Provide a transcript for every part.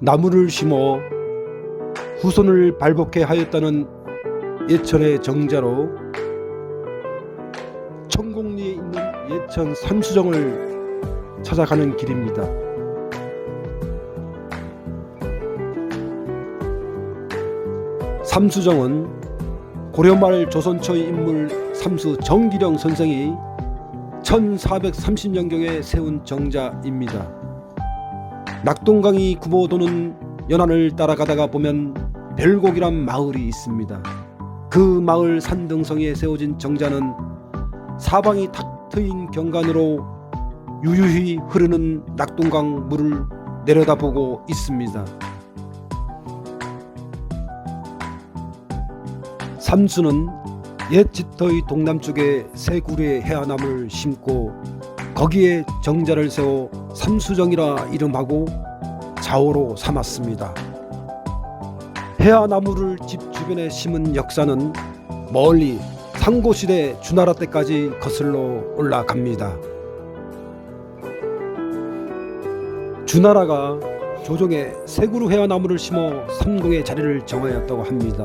나무를 심어 후손을 발복해 하였다는 예천의 정자로 천공리에 있는 예천 삼수정을 찾아가는 길입니다. 삼수정은 고려말 조선초의 인물 삼수 정기령 선생이 1430년경에 세운 정자입니다. 낙동강이 굽어 도는 연안을 따라가다가 보면 별곡이란 마을이 있습니다. 그 마을 산등성에 세워진 정자는 사방이 탁 트인 경관으로 유유히 흐르는 낙동강 물을 내려다보고 있습니다. 삼수는 옛 짙어의 동남쪽에 세 그루의 해안암을 심고 거기에 정자를 세워 삼수정이라 이름하고 자오로 삼았습니다. 해안나무를 집 주변에 심은 역사는 멀리 상고시대 주나라 때까지 거슬러 올라갑니다. 주나라가 조정에 세그루 해안나무를 심어 삼궁의 자리를 정하였다고 합니다.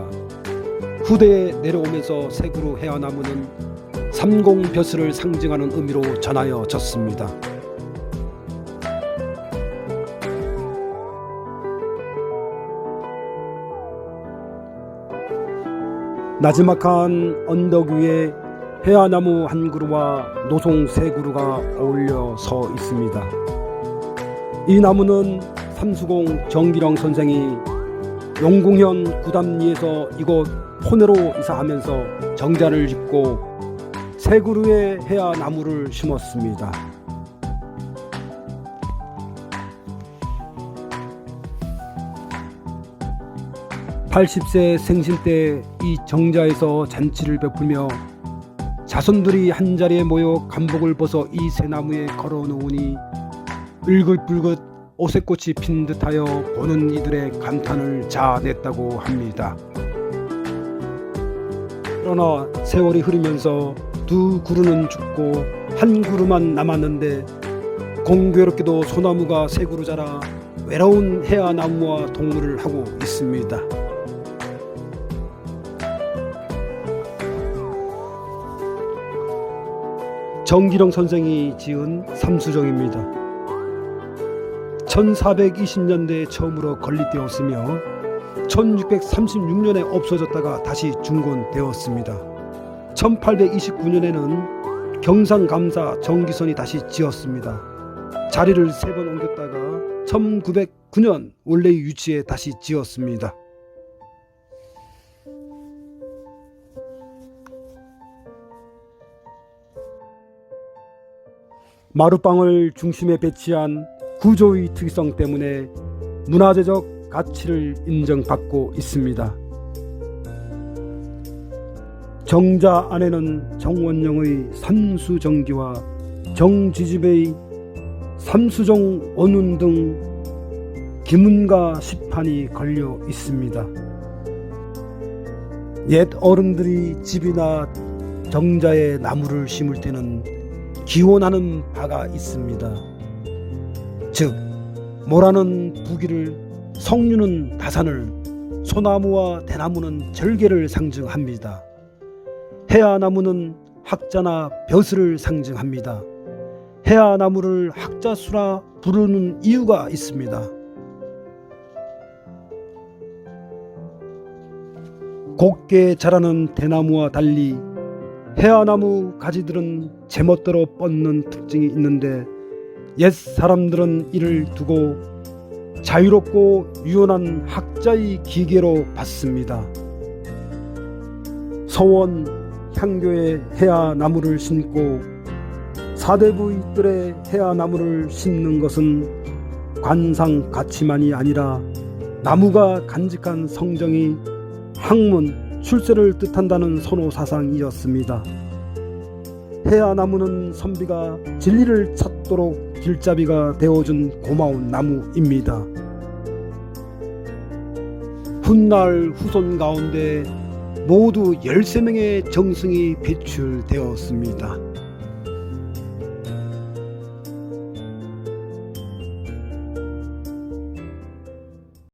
후대에 내려오면서 세그루 해안나무는 삼공 벼슬을 상징하는 의미로 전하여졌습니다. 나지막한 언덕 위에 해아나무 한 그루와 노송 세 그루가 어울려 서 있습니다. 이 나무는 삼수공 정기령 선생이 용궁현 구담리에서 이곳 포내로 이사하면서 정자를 짓고 세 그루의 해아 나무를 심었습니다. (80세) 생신 때 이 정자에서 잔치를 베풀며 자손들이 한자리에 모여 간복을 벗어 이 새나무에 걸어 놓으니 을긋불긋 오색꽃이 핀 듯하여 보는 이들의 감탄을 자아냈다고 합니다. 그러나 세월이 흐르면서 두 그루는 죽고 한 그루만 남았는데 공교롭게도 소나무가 세 그루 자라 외로운 해아나무와 동물을 하고 있습니다. 정기령 선생이 지은 삼수정입니다. 1420년대에 처음으로 건립되었으며 1636년에 없어졌다가 다시 중건되었습니다. 1829년에는 경상감사 정기선이 다시 지었습니다. 자리를 세 번 옮겼다가 1909년 원래의 위치에 다시 지었습니다. 마루방을 중심에 배치한 구조의 특이성 때문에 문화재적 가치를 인정받고 있습니다. 정자 안에는 정원영의 삼수정기와 정지집의 삼수정 원운 등 기문과 시판이 걸려 있습니다. 옛 어른들이 집이나 정자에 나무를 심을 때는 기원하는 바가 있습니다. 즉 모라는 부기를 성류는 다산을 소나무와 대나무는 절개를 상징합니다. 해아나무는 학자나 벼슬을 상징합니다. 해아나무를 학자수라 부르는 이유가 있습니다. 곱게 자라는 대나무와 달리 해아나무 가지들은 제멋대로 뻗는 특징이 있는데 옛 사람들은 이를 두고 자유롭고 유연한 학자의 기계로 봤습니다. 서원 향교에 해아나무를 심고 사대부들의 해아나무를 심는 것은 관상 가치만이 아니라 나무가 간직한 성정이 학문 출세를 뜻한다는 선호 사상이었습니다. 해아나무는 선비가 진리를 찾도록 길잡이가 되어준 고마운 나무입니다. 훗날 후손 가운데 모두 13명의 정승이 배출되었습니다.